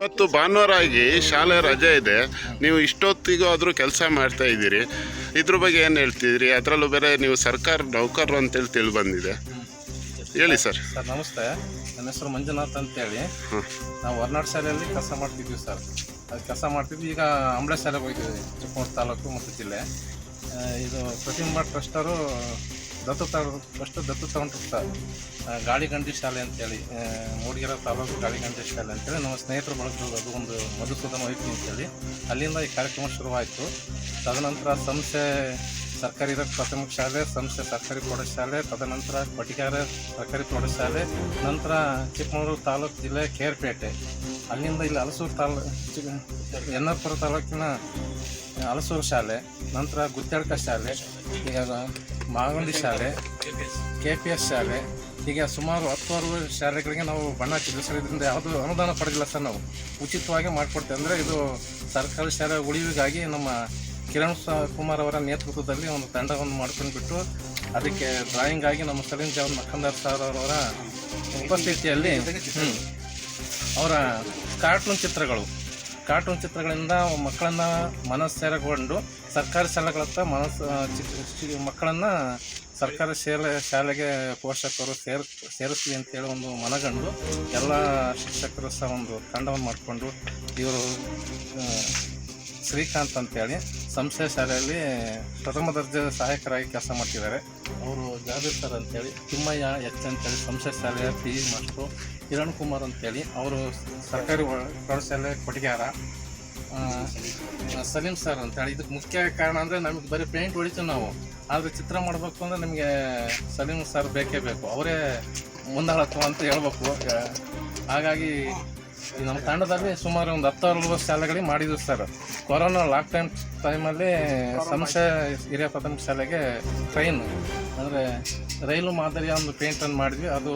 ಇವತ್ತು ಭಾನುವಾರ ಆಗಿ ಶಾಲೆ ರಜೆ ಇದೆ. ನೀವು ಇಷ್ಟೊತ್ತಿಗೂ ಆದರೂ ಕೆಲಸ ಮಾಡ್ತಾ ಇದ್ದೀರಿ. ಇದ್ರ ಬಗ್ಗೆ ಏನು ಹೇಳ್ತಿದ್ರಿ? ಅದರಲ್ಲೂ ಬೇರೆ ನೀವು ಸರ್ಕಾರ ನೌಕರರು ಅಂತೇಳಿ ತಿಳಿ ಬಂದಿದೆ. ಹೇಳಿ ಸರ್. ಸರ್ ನಮಸ್ತೆ. ನನ್ನ ಹೆಸರು ಮಂಜುನಾಥ್ ಅಂತೇಳಿ ನಾವು ಹೊರನಾಡು ಶಾಲೆಯಲ್ಲಿ ಕೆಲಸ ಮಾಡ್ತಿದ್ವಿ ಸರ್. ಅದು ಕೆಲಸ ಮಾಡ್ತಿದ್ವಿ. ಈಗ ಅಂಬಳೆ ಶಾಲೆಗೆ ಹೋಗಿದ್ವಿ ಚಿಕ್ಕಮಗಳೂರು ತಾಲೂಕು ಮತ್ತು ಜಿಲ್ಲೆ. ಇದು ಪ್ರತಿಮಾ ಟ್ರಸ್ಟರು ದತ್ತು ಫಸ್ಟ್ ದತ್ತು ತಗೊಂಡಿರ್ತಾರೆ ಗಾಳಿಗಂಡಿ ಶಾಲೆ ಅಂತೇಳಿ ಮೂಡಿಗೆರೆ ತಾಲೂಕು ಗಾಳಿಗಂಡಿ ಶಾಲೆ ಅಂತೇಳಿ ನಮ್ಮ ಸ್ನೇಹಿತರು ಬಳಸಿದ್ರು ಅದು ಒಂದು ಮಧುಸೂದನ ವೈದ್ಯ ಅಂತೇಳಿ. ಅಲ್ಲಿಂದ ಈ ಕಾರ್ಯಕ್ರಮ ಶುರುವಾಯಿತು. ತದನಂತರ ಸಂಸ್ಥೆ ಸರ್ಕಾರಿ ಪ್ರಾಥಮಿಕ ಶಾಲೆ, ಸಂಸ್ಥೆ ಸರ್ಕಾರಿ ಪ್ರೌಢಶಾಲೆ, ತದನಂತರ ಪಟಿಕಾರ ಸರ್ಕಾರಿ ಪ್ರೌಢಶಾಲೆ, ನಂತರ ಚಿಕ್ಕಮಗಳೂರು ತಾಲೂಕು ಜಿಲ್ಲೆ ಕೇರ್ಪೇಟೆ. ಅಲ್ಲಿಂದ ಇಲ್ಲಿ ಹಲಸೂರು ತಾಲೂ ಎನ್ನಪುರ ತಾಲೂಕಿನ ಹಲಸೂರು ಶಾಲೆ, ನಂತರ ಗುತ್ತಡ್ಕ ಶಾಲೆ, ಈಗ ಮಾಗುಂಡಿ ಶಾಲೆ ಕೆ ಪಿ ಎಸ್ ಶಾಲೆ, ಹೀಗೆ ಸುಮಾರು ಹತ್ತಾರು ಶಾಲೆಗಳಿಗೆ ನಾವು ಬಣ್ಣ ಹಚ್ಚಿದ್ವಿ ಸರ್ ಯಾವುದೂ ಅನುದಾನ ಪಡೆದಿಲ್ಲ ಸರ್ ನಾವು. ಉಚಿತವಾಗಿ ಮಾಡಿಕೊಡ್ತೇವೆ. ಅಂದರೆ ಇದು ಸರ್ಕಾರಿ ಶಾಲೆ ಉಳಿವಿಗಾಗಿ ನಮ್ಮ ಕಿರಣ್ ಕುಮಾರ್ ಅವರ ನೇತೃತ್ವದಲ್ಲಿ ಒಂದು ತಂಡವನ್ನು ಮಾಡ್ಕೊಂಡು ಬಿಟ್ಟು ಅದಕ್ಕೆ ಡ್ರಾಯಿಂಗ್ ಆಗಿ ನಮ್ಮ ಸಲೀಂ ಜಾವನ್ ಮಖಂದರ್ ಸರ್ ಅವರ ಉಪಸ್ಥಿತಿಯಲ್ಲಿ ಅವರ ಕಾರ್ಟೂನ್ ಚಿತ್ರಗಳು. ಕಾರ್ಟೂನ್ ಚಿತ್ರಗಳಿಂದ ಮಕ್ಕಳನ್ನು ಮನಸ್ಸೆರಗೊಂಡು ಸರ್ಕಾರಿ ಶಾಲೆಗಳತ್ತ ಮನಸ್ಸು ಮಕ್ಕಳನ್ನು ಮಕ್ಕಳನ್ನ ಸರ್ಕಾರಿ ಶಾಲೆ, ಶಾಲೆಗೆ ಪೋಷಕರು ಸೇರ್, ಸೇರಿಸ್ಲಿ ಅಂತೇಳಿ ಒಂದು ಮನಗಂಡು ಎಲ್ಲ ಶಿಕ್ಷಕರು ಸಹ ಒಂದು ತಂಡವನ್ನು ಮಾಡಿಕೊಂಡು ಇವರು ಶ್ರೀಕಾಂತ್ ಅಂತೇಳಿ ಸಂಸ್ಥೆ ಶಾಲೆಯಲ್ಲಿ ಪ್ರಥಮ ದರ್ಜೆ ಸಹಾಯಕರಾಗಿ ಕೆಲಸ ಮಾಡ್ತಿದ್ದಾರೆ. ಅವರು ಜಾಬೀರ್ ಸರ್ ಅಂತೇಳಿ, ತಿಮ್ಮಯ್ಯ ಎಚ್ ಅಂತೇಳಿ ಸಂಸ್ಥೆ ಶಾಲೆಯ P E master Kiran Kumar ಅಂತೇಳಿ, ಅವರು ಸರ್ಕಾರಿ ಪ್ರೌಢಶಾಲೆ ಕೊಟ್ಟಿಗೆಹಾರ ಸಲೀಂ ಸರ್ ಅಂತೇಳಿ. ಇದಕ್ಕೆ ಮುಖ್ಯ ಕಾರಣ ಅಂದರೆ ನಮಗೆ ಬರೀ ಪೇಂಟ್ ಹೊಡಿತೀವಿ ನಾವು. ಆದರೆ ಚಿತ್ರ ಮಾಡಬೇಕು ಅಂದರೆ ನಮಗೆ ಸಲೀಂ ಸರ್ ಬೇಕೇ ಬೇಕು. ಅವರೇ ಮುಂದಾಳತ್ವ ಅಂತ ಹೇಳ್ಬೇಕು. ಹಾಗಾಗಿ ನಮ್ಮ ತಂಡದಲ್ಲಿ ಸುಮಾರು ಒಂದು ಹತ್ತು ಹಲವು ಶಾಲೆಗಳಿಗೆ ಮಾಡಿದ್ವಿ ಸರ್. ಕೊರೋನಾ ಲಾಕ್ಡೌನ್ ಟೈಮಲ್ಲಿ ಸಂಶಯ ಹಿರಿಯ ಪ್ರಥಮ ಶಾಲೆಗೆ ಟ್ರೈನ್ ಅಂದರೆ ರೈಲು ಮಾದರಿಯ ಒಂದು ಪೇಂಟನ್ನು ಮಾಡಿದ್ವಿ. ಅದು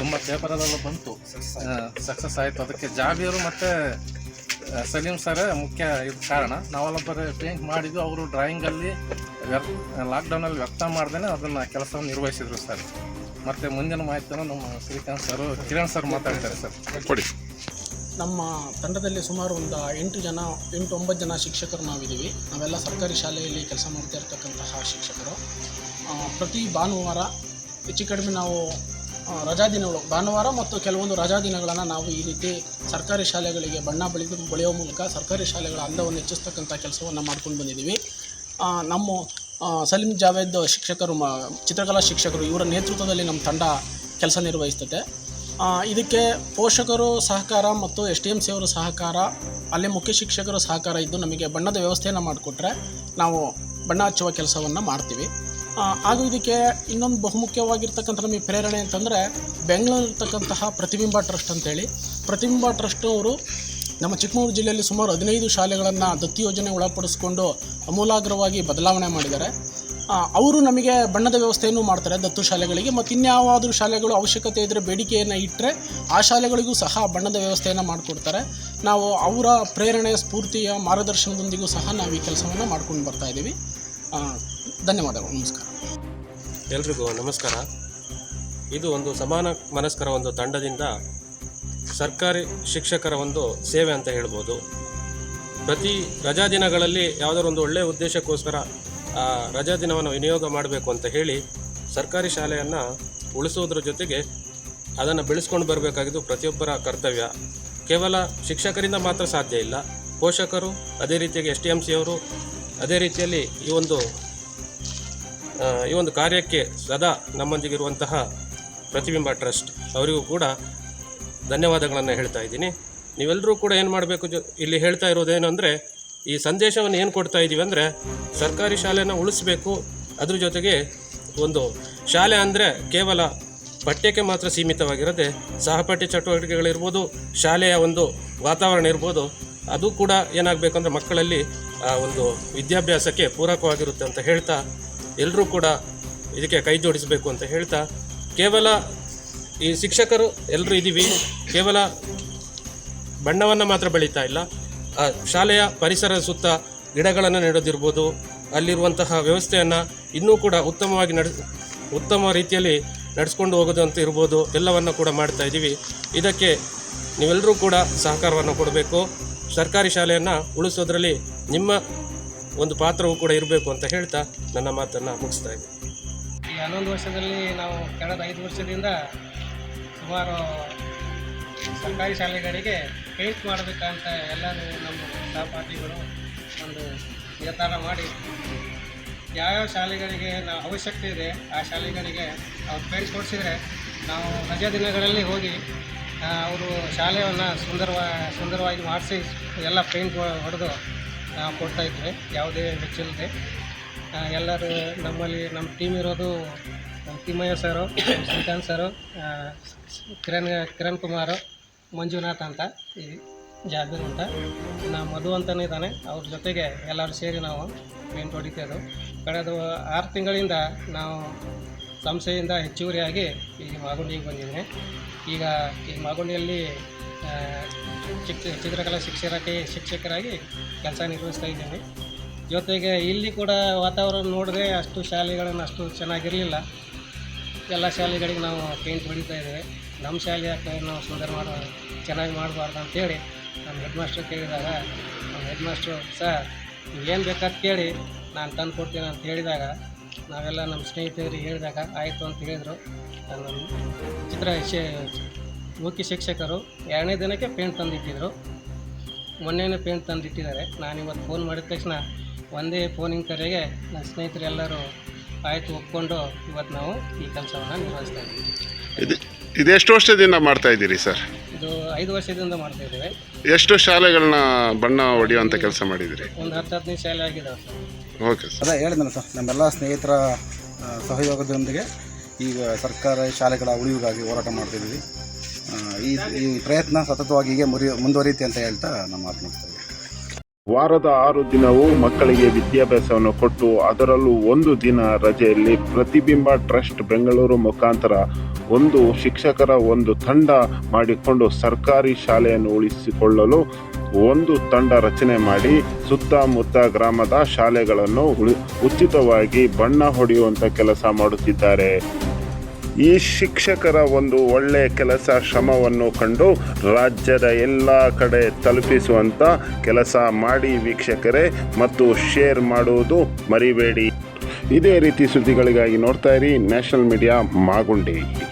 ತುಂಬ ಪೇಪರಲ್ಲೆಲ್ಲ ಬಂತು. ಸಕ್ಸಸ್ ಆಯಿತು. ಅದಕ್ಕೆ ಜಾಬಿಯರು ಮತ್ತು ಸಲೀಂ ಸರ್ ಮುಖ್ಯ ಇದು ಕಾರಣ. ನಾವೆಲ್ಲ ಬರೀ ಪೇಂಟ್ ಮಾಡಿದ್ದು ಅವರು ಡ್ರಾಯಿಂಗಲ್ಲಿ ವ್ಯರ್ ಲಾಕ್ಡೌನಲ್ಲಿ ವ್ಯಕ್ತ ಮಾಡ್ದೇ ಅದನ್ನು ಕೆಲಸವನ್ನು ನಿರ್ವಹಿಸಿದ್ರು ಸರ್. ಮತ್ತು ಮುಂದಿನ ಮಾಹಿತಿಯನ್ನು ನಮ್ಮ ಶ್ರೀಕಾಂತ್ ಸರ್ ಕಿರಣ್ ಸರ್ ಮಾತಾಡ್ತಾರೆ ಸರ್. ಕೊಡಿ. ನಮ್ಮ ತಂಡದಲ್ಲಿ ಸುಮಾರು ಒಂದು ಎಂಟು ಜನ ಎಂಟು ಒಂಬತ್ತು ಜನ ಶಿಕ್ಷಕರು ನಾವಿದ್ದೀವಿ. ನಾವೆಲ್ಲ ಸರ್ಕಾರಿ ಶಾಲೆಯಲ್ಲಿ ಕೆಲಸ ಮಾಡ್ತಾ ಇರ್ತಕ್ಕಂತಹ ಶಿಕ್ಷಕರು. ಪ್ರತಿ ಭಾನುವಾರ ಹೆಚ್ಚು ಕಡಿಮೆ ನಾವು ಆ, ರಜಾ ದಿನಗಳು. ಭಾನುವಾರ ಮತ್ತು ಕೆಲವೊಂದು ರಜಾ ದಿನಗಳನ್ನು ನಾವು ಈ ರೀತಿ ಸರ್ಕಾರಿ ಶಾಲೆಗಳಿಗೆ ಬಣ್ಣ ಬಳಿದು ಬಳಿಯೋ ಮೂಲಕ ಸರ್ಕಾರಿ ಶಾಲೆಗಳ ಅಂದವನ್ನು ಹೆಚ್ಚಿಸ್ತಕ್ಕಂಥ ಕೆಲಸವನ್ನು ಮಾಡ್ಕೊಂಡು ಬಂದಿದ್ದೀವಿ. ನಮ್ಮ ಸಲೀಂ ಜಾವೇದ್ ಶಿಕ್ಷಕರು ಮ ಚಿತ್ರಕಲಾ ಶಿಕ್ಷಕರು ಇವರ ನೇತೃತ್ವದಲ್ಲಿ ನಮ್ಮ ತಂಡ ಕೆಲಸ ನಿರ್ವಹಿಸ್ತದೆ. ಇದಕ್ಕೆ ಪೋಷಕರು ಸಹಕಾರ ಮತ್ತು ಎಸ್ ಡಿ ಎಂ ಸಿ ಅವರ ಸಹಕಾರ ಅಲ್ಲಿ ಮುಖ್ಯ ಶಿಕ್ಷಕರ ಸಹಕಾರ ಇದ್ದು ನಮಗೆ ಬಣ್ಣದ ವ್ಯವಸ್ಥೆಯನ್ನು ಮಾಡಿಕೊಟ್ರೆ ನಾವು ಬಣ್ಣ ಹಚ್ಚುವ ಕೆಲಸವನ್ನು ಮಾಡ್ತೀವಿ. ಹಾಗೂ ಇದಕ್ಕೆ ಇನ್ನೊಂದು ಬಹುಮುಖ್ಯವಾಗಿರ್ತಕ್ಕಂಥ ನಮಗೆ ಪ್ರೇರಣೆ ಅಂತಂದರೆ ಬೆಂಗಳೂರಿರ್ತಕ್ಕಂತಹ ಪ್ರತಿಬಿಂಬ ಟ್ರಸ್ಟ್ ಅಂತೇಳಿ. ಪ್ರತಿಬಿಂಬ ಟ್ರಸ್ಟ್ ಅವರು ನಮ್ಮ ಚಿಕ್ಕಮಗಳೂರು ಜಿಲ್ಲೆಯಲ್ಲಿ ಸುಮಾರು ಹದಿನೈದು ಶಾಲೆಗಳನ್ನು ದತ್ತಿ ಯೋಜನೆ ಒಳಪಡಿಸ್ಕೊಂಡು ಅಮೂಲಾಗ್ರವಾಗಿ ಬದಲಾವಣೆ ಮಾಡಿದ್ದಾರೆ. ಅವರು ನಮಗೆ ಬಣ್ಣದ ವ್ಯವಸ್ಥೆಯನ್ನು ಮಾಡ್ತಾರೆ ದತ್ತು ಶಾಲೆಗಳಿಗೆ ಮತ್ತು ಇನ್ಯಾವಾದರೂ ಶಾಲೆಗಳು ಅವಶ್ಯಕತೆ ಇದ್ದರೆ ಬೇಡಿಕೆಯನ್ನು ಇಟ್ಟರೆ ಆ ಶಾಲೆಗಳಿಗೂ ಸಹ ಬಣ್ಣದ ವ್ಯವಸ್ಥೆಯನ್ನು ಮಾಡಿಕೊಡ್ತಾರೆ. ನಾವು ಅವರ ಪ್ರೇರಣೆ ಸ್ಫೂರ್ತಿಯ ಮಾರ್ಗದರ್ಶನದೊಂದಿಗೂ ಸಹ ನಾವು ಈ ಕೆಲಸವನ್ನು ಮಾಡ್ಕೊಂಡು ಬರ್ತಾ ಇದ್ದೀವಿ. ಆ, ಧನ್ಯವಾದಗಳು, ನಮಸ್ಕಾರ. ಎಲ್ರಿಗೂ ನಮಸ್ಕಾರ. ಇದು ಒಂದು ಸಮಾನ ಮನಸ್ಕರ ಒಂದು ತಂಡದಿಂದ ಸರ್ಕಾರಿ ಶಿಕ್ಷಕರ ಒಂದು ಸೇವೆ ಅಂತ ಹೇಳ್ಬೋದು. ಪ್ರತಿ ರಜಾ ದಿನಗಳಲ್ಲಿ ಯಾವುದಾದ್ರು ಒಂದು ಒಳ್ಳೆಯ ಉದ್ದೇಶಕ್ಕೋಸ್ಕರ ರಜಾ ದಿನವನ್ನು ವಿನಿಯೋಗ ಮಾಡಬೇಕು ಅಂತ ಹೇಳಿ ಸರ್ಕಾರಿ ಶಾಲೆಯನ್ನು ಉಳಿಸೋದ್ರ ಜೊತೆಗೆ ಅದನ್ನು ಬೆಳೆಸ್ಕೊಂಡು ಬರಬೇಕಾಗಿದ್ದು ಪ್ರತಿಯೊಬ್ಬರ ಕರ್ತವ್ಯ. ಕೇವಲ ಶಿಕ್ಷಕರಿಂದ ಮಾತ್ರ ಸಾಧ್ಯ ಇಲ್ಲ. ಪೋಷಕರು ಅದೇ ರೀತಿಯಾಗಿ ಎಸ್ ಟಿ ಎಂ ಸಿ ಅವರು ಅದೇ ರೀತಿಯಲ್ಲಿ ಈ ಒಂದು ಈ ಒಂದು ಕಾರ್ಯಕ್ಕೆ ಸದಾ ನಮ್ಮೊಂದಿಗಿರುವಂತಹ ಪ್ರತಿಬಿಂಬ ಟ್ರಸ್ಟ್ ಅವರಿಗೂ ಕೂಡ ಧನ್ಯವಾದಗಳನ್ನು ಹೇಳ್ತಾ ಇದ್ದೀನಿ. ನೀವೆಲ್ಲರೂ ಕೂಡ ಏನು ಮಾಡಬೇಕು ಇಲ್ಲಿ ಹೇಳ್ತಾ ಇರೋದೇನು ಅಂದರೆ, ಈ ಸಂದೇಶವನ್ನು ಏನು ಕೊಡ್ತಾ ಇದ್ದೀವಿ ಅಂದರೆ, ಸರ್ಕಾರಿ ಶಾಲೆನ ಉಳಿಸ್ಬೇಕು. ಅದ್ರ ಜೊತೆಗೆ ಒಂದು ಶಾಲೆ ಅಂದರೆ ಕೇವಲ ಪಠ್ಯಕ್ಕೆ ಮಾತ್ರ ಸೀಮಿತವಾಗಿರದೆ ಸಹಪಾಠ್ಯ ಚಟುವಟಿಕೆಗಳಿರ್ಬೋದು, ಶಾಲೆಯ ಒಂದು ವಾತಾವರಣ ಇರ್ಬೋದು, ಅದು ಕೂಡ ಏನಾಗಬೇಕಂದ್ರೆ ಮಕ್ಕಳಲ್ಲಿ ಆ ಒಂದು ವಿದ್ಯಾಭ್ಯಾಸಕ್ಕೆ ಪೂರಕವಾಗಿರುತ್ತೆ ಅಂತ ಹೇಳ್ತಾ ಎಲ್ಲರೂ ಕೂಡ ಇದಕ್ಕೆ ಕೈ ಜೋಡಿಸಬೇಕು ಅಂತ ಹೇಳ್ತಾ, ಕೇವಲ ಈ ಶಿಕ್ಷಕರು ಎಲ್ಲರೂ ಇದ್ದೀವಿ ಕೇವಲ ಬಣ್ಣವನ್ನು ಮಾತ್ರ ಬೆಳೀತಾ ಇಲ್ಲ. ಶಾಲೆಯ ಪರಿಸರ ಸುತ್ತ ಗಿಡಗಳನ್ನು ನೆಡೋದಿರ್ಬೋದು, ಅಲ್ಲಿರುವಂತಹ ವ್ಯವಸ್ಥೆಯನ್ನು ಇನ್ನೂ ಕೂಡ ಉತ್ತಮವಾಗಿ ನಡೆ ಉತ್ತಮ ರೀತಿಯಲ್ಲಿ ನಡೆಸ್ಕೊಂಡು ಹೋಗೋದು ಅಂತ ಇರ್ಬೋದು, ಎಲ್ಲವನ್ನು ಕೂಡ ಮಾಡ್ತಾ ಇದ್ದೀವಿ ಇದಕ್ಕೆ ನೀವೆಲ್ಲರೂ ಕೂಡ ಸಹಕಾರವನ್ನು ಕೊಡಬೇಕು. ಸರ್ಕಾರಿ ಶಾಲೆಯನ್ನು ಉಳಿಸೋದ್ರಲ್ಲಿ ನಿಮ್ಮ ಒಂದು ಪಾತ್ರವೂ ಕೂಡ ಇರಬೇಕು ಅಂತ ಹೇಳ್ತಾ ನನ್ನ ಮಾತನ್ನು ಮುಗಿಸ್ತಾ ಇದ್ದೀನಿ. ಈ ಹನ್ನೊಂದು ವರ್ಷದಲ್ಲಿ ನಾವು ಕಳೆದ ಐದು ವರ್ಷದಿಂದ ಸುಮಾರು ಸರ್ಕಾರಿ ಶಾಲೆಗಳಿಗೆ ಪೇಂಟ್ ಮಾಡಬೇಕಂತ ಎಲ್ಲರೂ ನಮ್ಮ ಸಹಪಾಠಿಗಳು ಒಂದು ನಿರ್ಧಾರ ಮಾಡಿ. ಯಾವ್ಯಾವ ಶಾಲೆಗಳಿಗೆ ನಾವು ಅವಶ್ಯಕತೆ ಇದೆ, ಆ ಶಾಲೆಗಳಿಗೆ ಅವ್ರು ಪೇಂಟ್ ಕೊಡಿಸಿದರೆ ನಾವು ರಜಾ ದಿನಗಳಲ್ಲಿ ಹೋಗಿ ಅವರು ಶಾಲೆಯನ್ನು ಸುಂದರವಾಗಿ ಸುಂದರವಾಗಿ ಮಾಡಿಸಿ ಎಲ್ಲ ಪೇಂಟ್ ಹೊಡೆದು ಕೊಡ್ತಾ ಇದ್ದರೆ. ಯಾವುದೇ ವೆಚ್ಚಿಲ್ಲದೆ ಆ, ಎಲ್ಲರೂ ನಮ್ಮಲ್ಲಿ ನಮ್ಮ ಟೀಮ್ ಇರೋದು ತಿಮ್ಮಯ್ಯ ಸರು ಶ್ರೀಕಾಂತ್ ಸರು ಕಿರಣ್ ಕಿರಣ್ ಕುಮಾರ್ ಮಂಜುನಾಥ್ ಅಂತ ಈ ಜಾಬೀರ್ ಅಂತ. ನಾ ಮಧು ಅಂತಲೇ ಇದ್ದಾನೆ. ಅವ್ರ ಜೊತೆಗೆ ಎಲ್ಲರೂ ಸೇರಿ ನಾವು ಪೇಂಟ್ ಹೊಡಿತೇವೆ ಕಳೆದ ಆರು ತಿಂಗಳಿಂದ ನಾವು ಸಂಸ್ಥೆಯಿಂದ ಹೆಚ್ಚುವರಿಯಾಗಿ ಈ ಮಾಗುಂಡಿಗೆ ಬಂದಿದ್ದೀನಿ. ಈಗ ಈ ಮಾಗುಂಡಿಯಲ್ಲಿ ಚಿಕ್ಕ ಚಿತ್ರಕಲಾ ಶಿಕ್ಷಕರಾಗಿ ಶಿಕ್ಷಕರಾಗಿ ಕೆಲಸ ನಿರ್ವಹಿಸ್ತಾ ಇದ್ದೀನಿ. ಜೊತೆಗೆ ಇಲ್ಲಿ ಕೂಡ ವಾತಾವರಣ ನೋಡಿದ್ರೆ ಅಷ್ಟು ಶಾಲೆಗಳನ್ನು ಅಷ್ಟು ಚೆನ್ನಾಗಿರಲಿಲ್ಲ. ಎಲ್ಲ ಶಾಲೆಗಳಿಗೆ ನಾವು ಪೇಂಟ್ ಹೊಡಿತಾ ಇದ್ದೇವೆ. ನಮ್ಮ ಶಾಲೆ ಯಾಕೆ ನಾವು ಸುಂದರ ಮಾಡೋ ಚೆನ್ನಾಗಿ ಮಾಡಬಾರ್ದು ಅಂತೇಳಿ ನಮ್ಮ ಹೆಡ್ ಮಾಸ್ಟ್ರ್ ಕೇಳಿದಾಗ, ನಮ್ಮ ಹೆಡ್ ಮಾಸ್ಟ್ರು ಸರ್, ಏನು ಬೇಕಾದ ಕೇಳಿ, ನಾನು ತಂದು ಕೊಡ್ತೀನಿ ಅಂತ ಹೇಳಿದಾಗ, ನಾವೆಲ್ಲ ನಮ್ಮ ಸ್ನೇಹಿತರಿಗೆ ಹೇಳಿದಾಗ, ಆಯಿತು ಅಂತ ಹೇಳಿದರು. ನಾನು ಚಿತ್ರ ಮುಖ್ಯ ಶಿಕ್ಷಕರು ಎರಡನೇ ದಿನಕ್ಕೆ ಪೇಂಟ್ ತಂದಿಟ್ಟಿದ್ರು. ಮೊನ್ನೆನೇ ಪೇಂಟ್ ತಂದಿಟ್ಟಿದ್ದಾರೆ. ನಾನು ಇವತ್ತು ಫೋನ್ ಮಾಡಿದ ತಕ್ಷಣ ಒಂದೇ ಫೋನಿನ ಕರೆಗೆ ನನ್ನ ಸ್ನೇಹಿತರೆಲ್ಲರೂ ಆಯಿತು ಒಪ್ಕೊಂಡು ಇವತ್ತು ನಾವು ಈ ಕೆಲಸವನ್ನು ನಿರ್ವಹಿಸ್ತಾ ಇದ್ದೀವಿ. ಇದು ಎಷ್ಟು ವರ್ಷದಿಂದ ಮಾಡ್ತಾ ಇದ್ದೀರಿ ಸರ್? ಇದು ಐದು ವರ್ಷದಿಂದ ಮಾಡ್ತಾ ಇದ್ದೇವೆ. ಎಷ್ಟು ಶಾಲೆಗಳನ್ನ ಬಣ್ಣ ಹೊಡೆಯುವಂಥ ಕೆಲಸ ಮಾಡಿದ್ದೀರಿ? ಒಂದು ಹತ್ತು ಹದಿನೈದು ಶಾಲೆ ಆಗಿದೆ ಸರ್. Okay sir. ಅದೇ ಹೇಳಿದ್ನಲ್ಲ ಸರ್ ನಮ್ಮೆಲ್ಲ ಸ್ನೇಹಿತರ ಸಹಯೋಗದೊಂದಿಗೆ ಈಗ ಸರ್ಕಾರ ಶಾಲೆಗಳ ಉಳಿವಿಗಾಗಿ ಹೋರಾಟ ಮಾಡ್ತಿದ್ದೀವಿ ಈ ಈ ಪ್ರಯತ್ನ ಸತತವಾಗಿ ಹೀಗೆ ಮುರಿ, ಮುಂದುವರಿಯುತ್ತೆ ಅಂತ ಹೇಳ್ತಾ ನಮ್ಮ ಮಾತು ಮುಗಿಸ್ತಾ ವಾರದ ಆರು ದಿನವೂ ಮಕ್ಕಳಿಗೆ ವಿದ್ಯಾಭ್ಯಾಸವನ್ನು ಕೊಟ್ಟು ಅದರಲ್ಲೂ ಒಂದು ದಿನ ರಜೆಯಲ್ಲಿ ಪ್ರತಿಬಿಂಬ ಟ್ರಸ್ಟ್ ಬೆಂಗಳೂರು ಮುಖಾಂತರ ಒಂದು ಶಿಕ್ಷಕರ ಒಂದು ತಂಡ ಮಾಡಿಕೊಂಡು ಸರ್ಕಾರಿ ಶಾಲೆಯನ್ನು ಉಳಿಸಿಕೊಳ್ಳಲು ಒಂದು ತಂಡ ರಚನೆ ಮಾಡಿ ಸುತ್ತಮುತ್ತ ಗ್ರಾಮದ ಶಾಲೆಗಳನ್ನು ಉಚಿತವಾಗಿ ಬಣ್ಣ ಹೊಡೆಯುವಂಥ ಕೆಲಸ ಮಾಡುತ್ತಿದ್ದಾರೆ. ಈ ಶಿಕ್ಷಕರ ಒಂದು ಒಳ್ಳೆಯ ಕೆಲಸ ಶ್ರಮವನ್ನು ಕಂಡು ರಾಜ್ಯದ ಎಲ್ಲ ಕಡೆ ತಲುಪಿಸುವಂಥ ಕೆಲಸ ಮಾಡಿ ವೀಕ್ಷಕರೇ, ಮತ್ತು ಶೇರ್ ಮಾಡುವುದು ಮರಿಬೇಡಿ. ಇದೇ ರೀತಿ ಸುದ್ದಿಗಳಿಗಾಗಿ ನೋಡ್ತಾ ಇರಿ ನ್ಯಾಷನಲ್ ಮೀಡಿಯಾ ಮಾಗುಂಡಿ.